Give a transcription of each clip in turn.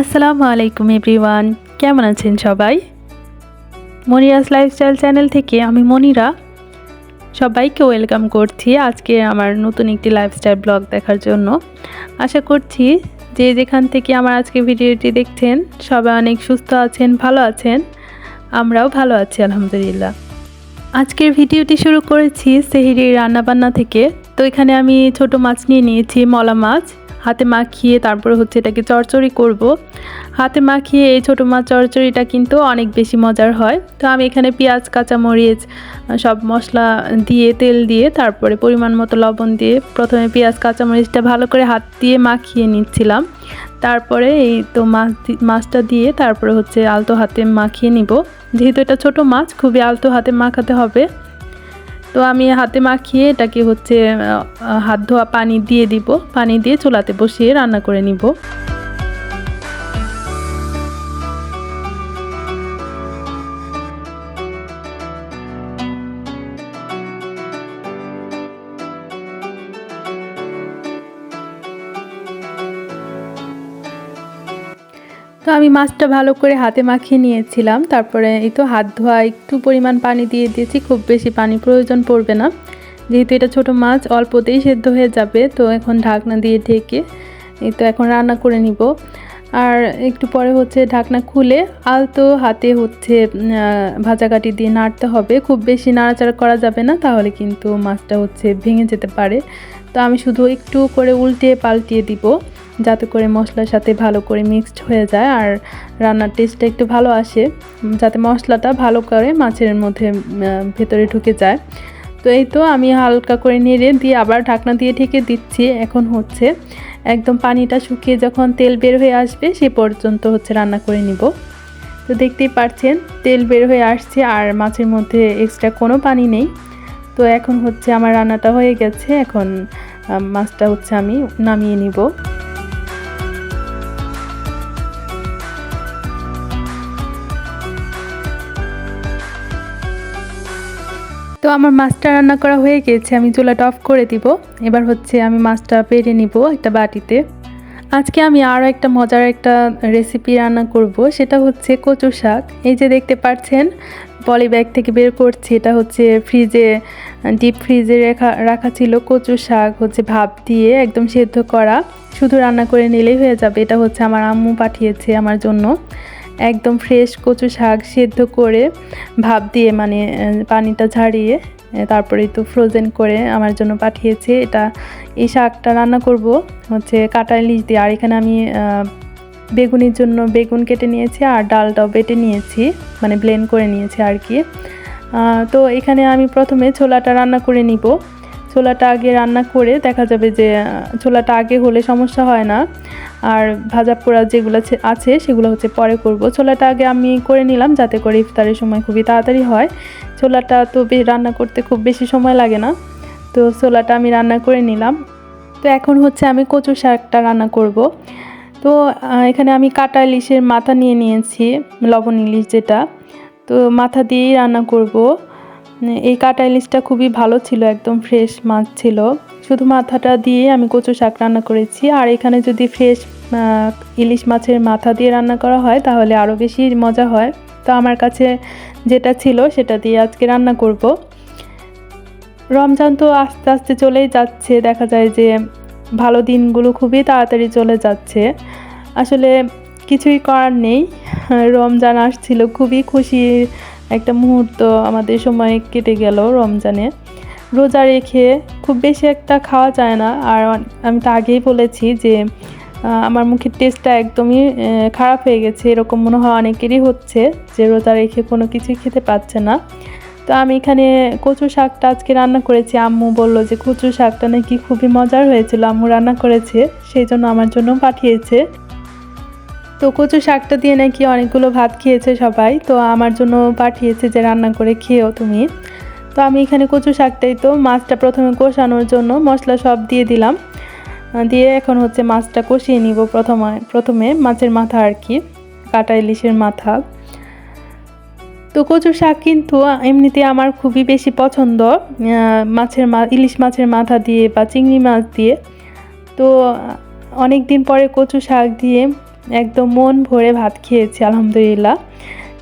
আসসালামু আলাইকুম এভরিওয়ান। কেমন আছেন সবাই? মনিরাস লাইফস্টাইল চ্যানেল থেকে আমি মনিরা। সবাইকে ওয়েলকাম করছি আজকে আমার নতুন একটি লাইফস্টাইল ব্লগ দেখার জন্য। আশা করছি যে যেখান থেকে আমার আজকে ভিডিওটি দেখছেন, সবাই অনেক সুস্থ আছেন, ভালো আছেন। আমরাও ভালো আছি, আলহামদুলিল্লাহ। আজকের ভিডিওটি শুরু করেছি সেহিরি রান্নাবান্না থেকে। তো এখানে আমি ছোট মাছ নিয়ে নিয়েছি, মলা মাছ। হাতে মাখিয়ে তারপরে হচ্ছে এটাকে চড়চড়ি করব। হাতে মাখিয়ে এই ছোটো মাছ চড়চড়িটা কিন্তু অনেক বেশি মজার হয়। তো আমি এখানে পেঁয়াজ, কাঁচামরিচ, সব মশলা দিয়ে, তেল দিয়ে, তারপরে পরিমাণ মতো লবণ দিয়ে প্রথমে পেঁয়াজ, কাঁচামরিচটা ভালো করে হাত দিয়ে মাখিয়ে নিচ্ছিলাম। তারপরে এই তো মাছ মাছটা দিয়ে তারপরে হচ্ছে আলতো হাতে মাখিয়ে নিব। যেহেতু এটা ছোট মাছ, খুবই আলতো হাতে মাখাতে হবে। তো আমি হাতে মাখিয়ে এটাকে হচ্ছে হাত ধোয়া পানি দিয়ে দিব। পানি দিয়ে চুলাতে বসিয়ে রান্না করে নিব। তো আমি মাছটা ভালো করে হাতে মাখিয়ে নিয়েছিলাম। তারপরে এই তো হাত ধোয়া, একটু পরিমাণ পানি দিয়ে দিয়েছি, খুব বেশি পানি প্রয়োজন পড়বে না। যেহেতু এটা ছোট মাছ, অল্পতেই সেদ্ধ হয়ে যাবে, তো এখন ঢাকনা দিয়ে ঢেকে এই তো এখন রান্না করে নিব। আর একটু পরে হচ্ছে ঢাকনা খুলে আলতো হাতে হচ্ছে ভাজাকাটি দিয়ে নাড়তে হবে। খুব বেশি নাড়াচাড়া করা যাবে না, তাহলে কিন্তু মাছটা হচ্ছে ভেঙে যেতে পারে। তো আমি শুধু একটু করে উল্টে পাল্টিয়ে দিব। যাতে করে মশলার সাথে ভালো করে মিক্সড হয়ে যায় আর রান্নার টেস্টটা একটু ভালো আসে যাতে মশলাটা ভালো করে মাছের মধ্যে ভেতরে ঢুকে যায়। তো এই তো আমি হালকা করে নেড়ে দিয়ে আবার ঢাকনা দিয়ে ঢেকে দিচ্ছি। এখন হচ্ছে একদম পানিটা শুকিয়ে যখন তেল বের হয়ে আসবে সে পর্যন্ত হচ্ছে রান্না করে নিব। তো দেখতেই পাচ্ছেন তেল বের হয়ে আসছে আর মাছের মধ্যে এক্সট্রা কোনো পানি নেই। তো এখন হচ্ছে আমার রান্নাটা হয়ে গেছে। এখন মাছটা হচ্ছে আমি নামিয়ে নিব। তো আমার মাছটা রান্না করা হয়ে গেছে, আমি চুলাটা অফ করে দিব। এবার হচ্ছে আমি মাছটা পেরে নিব একটা বাটিতে। আজকে আমি আরও একটা মজার একটা রেসিপি রান্না করব, সেটা হচ্ছে কচু শাক। এই যে দেখতে পাচ্ছেন, পলি ব্যাগ থেকে বের করছি, এটা হচ্ছে ফ্রিজে ডিপ ফ্রিজে রেখা, রাখা ছিল কচু শাক, হচ্ছে ভাপ দিয়ে একদম সেদ্ধ করা। শুধু রান্না করে নিলেই হয়ে যাবে, এটা হচ্ছে আমার আম্মু পাঠিয়েছে আমার জন্য। একদম ফ্রেশ কচু শাক সেদ্ধ করে ভাপ দিয়ে মানে পানিটা ঝাড়িয়ে তারপরে তো ফ্রোজেন করে আমার জন্য পাঠিয়েছে। এটা, এই শাকটা রান্না করব হচ্ছে কাটা ইলিশ দিয়ে। আর এখানে আমি বেগুনের জন্য বেগুন কেটে নিয়েছি আর ডালটাও বেটে নিয়েছি মানে ব্লেন্ড করে নিয়েছি আর কি। তো এখানে আমি প্রথমে ছোলাটা রান্না করে নিব। ছোলাটা আগে রান্না করে দেখা যাবে যে ছোলাটা আগে হলে সমস্যা হয় না। আর ভাজা পোড়া যেগুলো আছে সেগুলো হচ্ছে পরে করব। ছোলাটা আগে আমি করে নিলাম যাতে করে ইফতারের সময় খুবই তাড়াতাড়ি হয়। ছোলাটা তো রান্না করতে খুব বেশি সময় লাগে না। তো ছোলাটা আমি রান্না করে নিলাম। তো এখন হচ্ছে আমি কচু শাকটা রান্না করব। তো এখানে আমি কাটা ইলিশের মাথা নিয়ে নিয়েছি, লবণ ইলিশ যেটা। তো মাথা দিয়েই রান্না করব। এই কাটা ইলিশটা খুবই ভালো ছিল, একদম ফ্রেশ মাছ ছিল। শুধু মাথাটা দিয়ে আমি কচু শাক রান্না করেছি, আর এখানে যদি ফ্রেশ ইলিশ মাছের মাথা দিয়ে রান্না করা হয়, তাহলে আরও বেশি মজা হয়। তো আমার কাছে যেটা ছিল, সেটা দিয়ে আজকে রান্না করব। রমজান তো আস্তে আস্তে চলেই যাচ্ছে, দেখা যায় যে ভালো দিনগুলো খুবই তাড়াতাড়ি চলে যাচ্ছে। আসলে কিছুই করার নেই, রমজান আসছিল, খুবই খুশির একটা মুহূর্ত আমাদের সময় কেটে গেল রমজানে। রোজা রেখে খুব বেশি একটা খাওয়া যায় না। আর আমি তো আগেই বলেছি যে আমার মুখের টেস্টটা একদমই খারাপ হয়ে গেছে। এরকম মনে হয় অনেকেরই হচ্ছে যে, রোজা রেখে কোনো কিছুই খেতে পাচ্ছে না। তো আমি এখানে কচু শাকটা আজকে রান্না করেছি। আম্মু বলল যে, কচু শাকটা নাকি খুবই মজার হয়েছিল। আম্মু রান্না করেছে, সেই জন্য আমার জন্য পাঠিয়েছে। তো কচু শাকটা দিয়ে নাকি অনেকগুলো ভাত খেয়েছে সবাই, তো আমার জন্য পাঠিয়েছে যে রান্না করে খেয়েও তুমি। তো আমি এখানে কচু শাকটাই তো মাছটা প্রথমে কষানোর জন্য মশলা সব দিয়ে দিলাম। দিয়ে এখন হচ্ছে মাছটা কষিয়ে নিব প্রথমে প্রথমে মাছের মাথা আর কি, কাটা ইলিশের মাথা। তো কচু শাক কিন্তু এমনিতে আমার খুবই বেশি পছন্দ মাছের মা, ইলিশ মাছের মাথা দিয়ে বা চিংড়ি মাছ দিয়ে। তো অনেক দিন পরে কচু শাক দিয়ে একদম মন ভরে ভাত খেয়েছি, আলহামদুলিল্লাহ।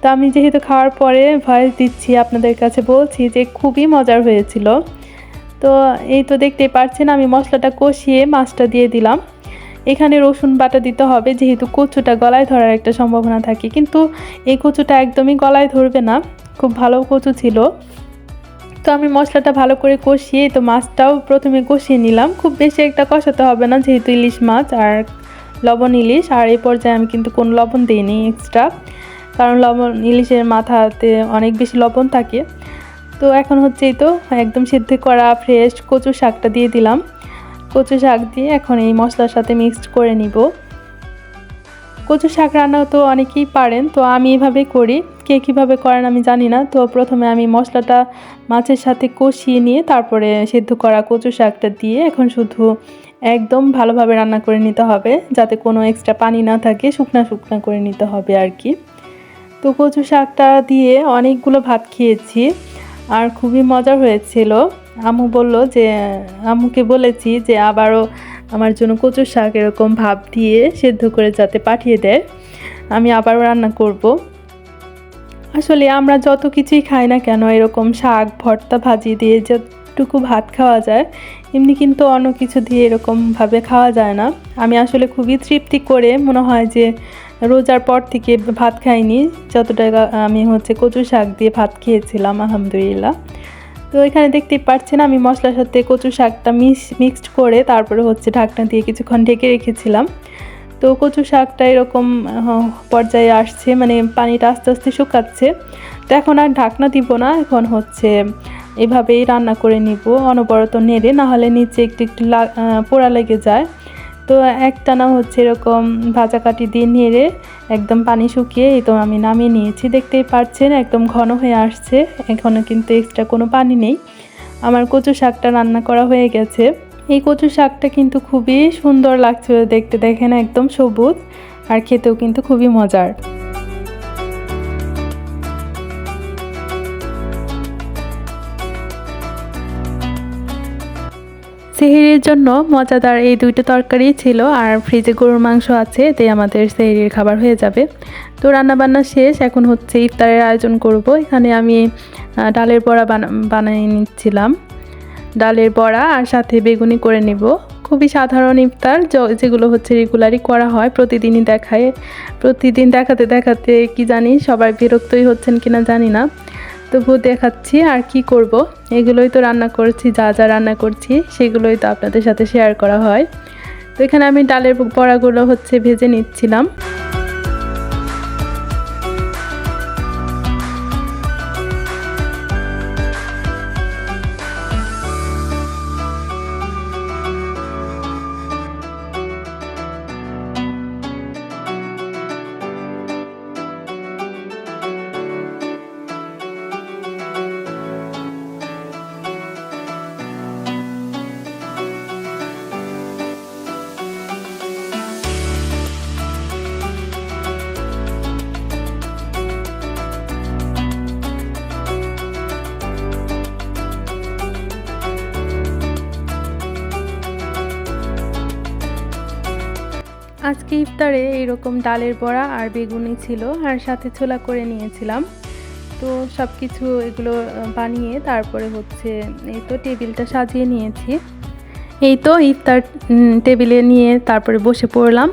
তো আমি যেহেতু খাওয়ার পরে ভয়েস দিচ্ছি আপনাদের কাছে, বলছি যে খুবই মজার হয়েছিল। তো এই তো দেখতেই পাচ্ছেন আমি মশলাটা কষিয়ে মাছটা দিয়ে দিলাম। এখানে রসুন বাটা দিতে হবে, যেহেতু কচুটা গলায় ধরার একটা সম্ভাবনা থাকে। কিন্তু এই কচুটা একদমই গলায় ধরবে না, খুব ভালো কচু ছিল। তো আমি মশলাটা ভালো করে কষিয়ে, তো মাছটাও প্রথমে কষিয়ে নিলাম। খুব বেশি একটা কষাতে হবে না, যেহেতু ইলিশ মাছ আর লবণ ইলিশ, আর এই পর্যায়ে আমি কিন্তু কোনো লবণ দিইনি এক্সট্রা কারণ লবণ ইলিশের মাথাতে অনেক বেশি লবণ থাকে। তো এখন হচ্ছেই তো, একদম সিদ্ধ করা ফ্রেশ কচু শাকটা দিয়ে দিলাম। কচু শাক দিয়ে এখন এই মশলার সাথে মিক্সড করে নিব। কচু শাক রান্না তো অনেকেই পারেন, তো আমি এভাবে করি। কে কীভাবে করেন আমি জানি না, তো প্রথমে আমি মশলাটা মাছের সাথে কষিয়ে নিয়ে তারপরে সিদ্ধ করা কচু শাকটা দিয়ে এখন শুধু একদম ভালোভাবে রান্না করে নিতে হবে, যাতে কোনো এক্সট্রা পানি না থাকে, শুকনা শুকনা করে নিতে হবে আর কি। তো কচু শাকটা দিয়ে অনেকগুলো ভাত খেয়েছি, আর খুবই মজা হয়েছিল। আম্মু বলল যে, আম্মুকে বলেছি যে আবারও আমার জন্য কচু শাক এরকম ভাব দিয়ে সেদ্ধ করে যাতে পাঠিয়ে দেয়, আমি আবারও রান্না করব। আসলে আমরা যত কিছুই খাই না কেন, এরকম শাক, ভর্তা, ভাজি দিয়ে যতটুকু ভাত খাওয়া যায় এমনি কিন্তু অন্য কিছু দিয়ে এরকমভাবে খাওয়া যায় না। আমি আসলে খুবই তৃপ্তি করে মনে হয় যে রোজার পর থেকে ভাত খাইনি, যতটা আমি হচ্ছে কচু শাক দিয়ে ভাত খেয়েছিলাম, আলহামদুলিল্লাহ। তো এখানে দেখতেই পাচ্ছেন আমি মশলার সাথে কচু শাকটা মিক্স মিক্সড করে তারপরে হচ্ছে ঢাকনা দিয়ে কিছুক্ষণ ঢেকে রেখেছিলাম। তো কচু শাকটা এরকম পর্যায়ে আসছে মানে পানিটা আস্তে আস্তে শুকাচ্ছে। তো এখন আর ঢাকনা দিব না, এখন হচ্ছে এভাবেই রান্না করে নিব, অনবরত নেড়ে, নাহলে নিচে একটু একটু পোড়া লেগে যায়। তো একটানা হচ্ছে এরকম ভাজা কাটি দিয়ে নেড়ে একদম পানি শুকিয়ে এই তো আমি নামিয়ে নিয়েছি। দেখতেই পাচ্ছেন একদম ঘন হয়ে আসছে এখনও কিন্তু এক্সট্রা কোনো পানি নেই। আমার কচু শাকটা রান্না করা হয়ে গেছে। এই কচু শাকটা কিন্তু খুবই সুন্দর লাগছে দেখতে, দেখেন একদম সবুজ আর খেতেও কিন্তু খুবই মজার। সেহেরির জন্য মজাদার এই দুইটা তরকারি ছিল আর ফ্রিজে গরুর মাংস আছে, এতে আমাদের সেহেরির খাবার হয়ে যাবে। তো রান্নাবান্না শেষ, এখন হচ্ছে ইফতারের আয়োজন করব। এখানে আমি ডালের বড়া বানিয়ে নিচ্ছিলাম। ডালের বড়া আর সাথে বেগুনি করে নিব। খুবই সাধারণ ইফতার যেগুলো হচ্ছে রেগুলারই করা হয়, প্রতিদিনই দেখায়। প্রতিদিন দেখাতে দেখাতে কি জানি সবাই বিরক্তই হচ্ছেন কিনা জানি না। তবু দেখাচ্ছি আর কি করব। এগুলোই তো রান্না করছি, যা যা রান্না করছি, সেগুলোই তো আপনাদের সাথে শেয়ার করা হয়। তো এখানে আমি ডালের বড়াগুলো হচ্ছে ভেজে নিচ্ছিলাম। আজকে ইফতারে এরকম ডালের বড়া আর বেগুনি ছিল আর সাথে ছোলা করে নিয়েছিলাম। তো সব কিছু এগুলো বানিয়ে তারপরে হচ্ছে এই তো টেবিলটা সাজিয়ে নিয়েছি। এই তো ইফতার টেবিলে নিয়ে তারপরে বসে পড়লাম।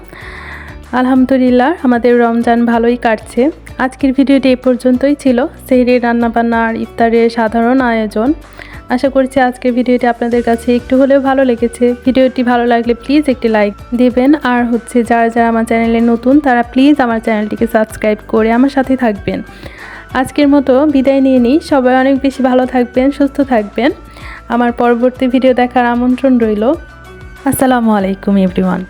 আলহামদুলিল্লাহ, আমাদের রমজান ভালোই কাটছে। আজকের ভিডিওটি এই পর্যন্তই ছিল। সেহরির রান্নাবান্না আর ইফতারের সাধারণ আয়োজন। আশা করছি আজকের ভিডিওটি আপনাদের কাছে একটু হলেও ভালো লেগেছে। ভিডিওটি ভালো লাগলে প্লিজ একটি লাইক দেবেন। আর হচ্ছে যারা যারা আমার চ্যানেলে নতুন, তারা প্লিজ আমার চ্যানেলটিকে সাবস্ক্রাইব করে আমার সাথে থাকবেন। আজকের মতো বিদায় নিয়ে নিই। সবাই অনেক বেশি ভালো থাকবেন, সুস্থ থাকবেন। আমার পরবর্তী ভিডিও দেখার আমন্ত্রণ রইল। আসসালামু আলাইকুম এভরিওয়ান